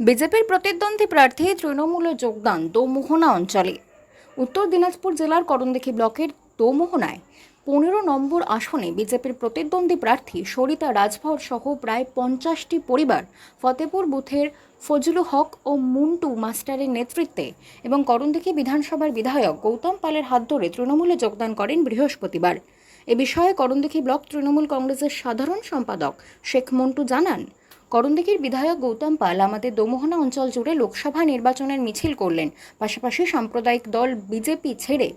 বিজেপির প্রতিদ্বন্দ্বী প্রার্থী তৃণমূলে যোগদান দোমোহনা অঞ্চলে। উত্তর দিনাজপুর জেলার করণদিঘি ব্লকের দোমোহনায় পনেরো নম্বর আসনে বিজেপির প্রতিদ্বন্দ্বী প্রার্থী সরিতা রাজভর সহ প্রায় পঞ্চাশটি পরিবার ফতেপুর বুথের ফজলু হক ও মুন্টু মাস্টারের নেতৃত্বে এবং করণদিঘি বিধানসভার বিধায়ক গৌতম পালের হাত ধরে তৃণমূলে যোগদান করেন বৃহস্পতিবার। এ বিষয়ে করণদিঘি ব্লক তৃণমূল কংগ্রেসের সাধারণ সম্পাদক শেখ মন্টু জানান করণদিঘির বিধায়ক গৌতম পাল আমাদের দোমোহনা অঞ্চল জুড়ে লোকসভা নির্বাচনের মিছিল করলেন। পাশাপাশি সাম্প্রদায়িক দল বিজেপি ছেড়ে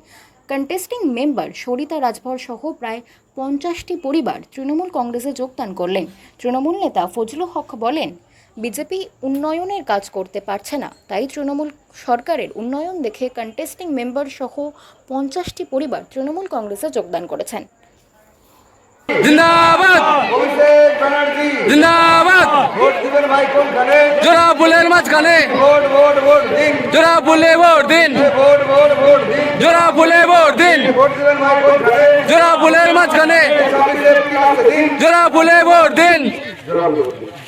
কন্টেস্টিং মেম্বার সরিতা রাজভর সহ প্রায় পঞ্চাশটি পরিবার তৃণমূল কংগ্রেসে যোগদান করলেন। তৃণমূল নেতা ফজলু হক বলেন বিজেপি উন্নয়নের কাজ করতে পারছে না। তাই তৃণমূল সরকারের উন্নয়ন দেখে কন্টেস্টিং মেম্বার সহ পঞ্চাশটি পরিবার তৃণমূল কংগ্রেসে যোগদান করেছেন। জিন্দাবাদ! জিন্দাবাদ! ভোট দিবেন ভাই কোনখানে জোড়া বুলের মাঝখানে ভোট ভোট ভোট দিন জোড়া বুলে ভোট দিন ভোট ভোট ভোট দিন জোড়া বুলে ভোট দিন ভোট দিবেন ভাই কোনখানে জোড়া বুলের মাঝখানে ছাব্বিশে এপ্রিল আসছে দিন জোড়া বুলে ভোট দিন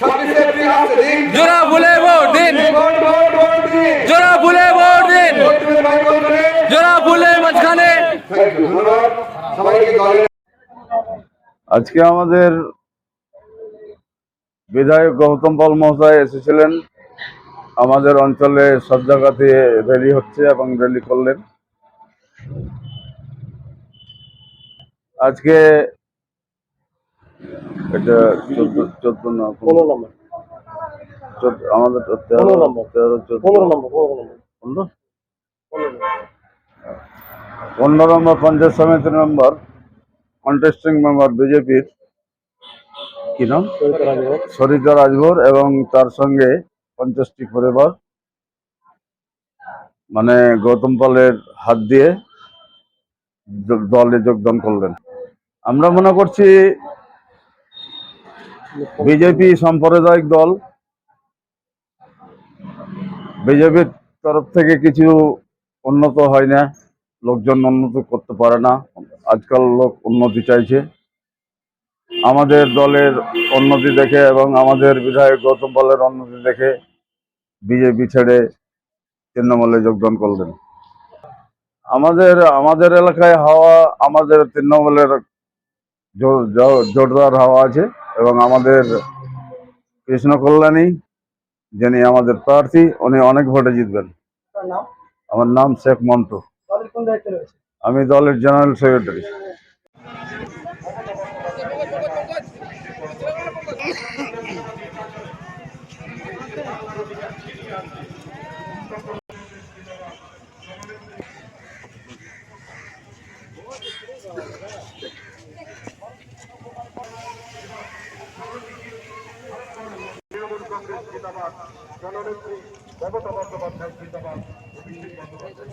ছাব্বিশে এপ্রিল আসছে দিন জোড়া বুলে ভোট দিন ভোট ভোট ভোট দিন জোড়া বুলে ভোট দিন ভোট দিবেন ভাই কোনখানে জোড়া বুলের মাঝখানে Thank you, ধন্যবাদ সবাইকে দলের আজকে আমাদের বিধায়ক গৌতম পাল মহাশয় এসেছিলেন। আমাদের অঞ্চলে সব জায়গাতে র্যালি হচ্ছে এবং র্যালি করলেন। আজকে এটা চোদ্দ চোদ্দ নম্বর। আমাদের তেরো নম্বর। তেরো চোদ্দ। পনেরো নম্বর পনেরো নম্বর। পঞ্চায়েত সমিতির মেম্বার কন্টেস্টিং মেম্বার বিজেপির কি নাম? সরিতা রাজভর এবং তার সঙ্গে পঞ্চাশটি পরিবার। মানে গৌতম পালের হাত দিয়ে দলে যোগদান করলেন। আমরা মনে করছি বিজেপি সাম্প্রদায়িক দল। বিজেপির তরফ থেকে কিছু উন্নত হয় না লোকজন উন্নত করতে পারে না। আজকাল লোক উন্নতি চাইছে। আমাদের দলের উন্নতি দেখে এবং আমাদের বিধায়ক গৌতম পালের উন্নতি দেখে বিজেপি ছেড়ে তৃণমূলে যোগদান করলেন। আমাদের আমাদের এলাকায় হাওয়া আমাদের তৃণমূলের জোরদার হাওয়া আছে এবং আমাদের কৃষ্ণ কল্যাণী যিনি আমাদের প্রার্থী উনি অনেক ভোটে জিতবেন। আমার নাম শেখ মন্টু। আমি দলের জেনারেল সেক্রেটারি। তৃণমূল কংগ্রেস জিন্দাবাদ জননেত্রী মমতা বন্দ্যোপাধ্যায় জিন্দাবাদ অভিষেক বন্দ্যোপাধ্যায়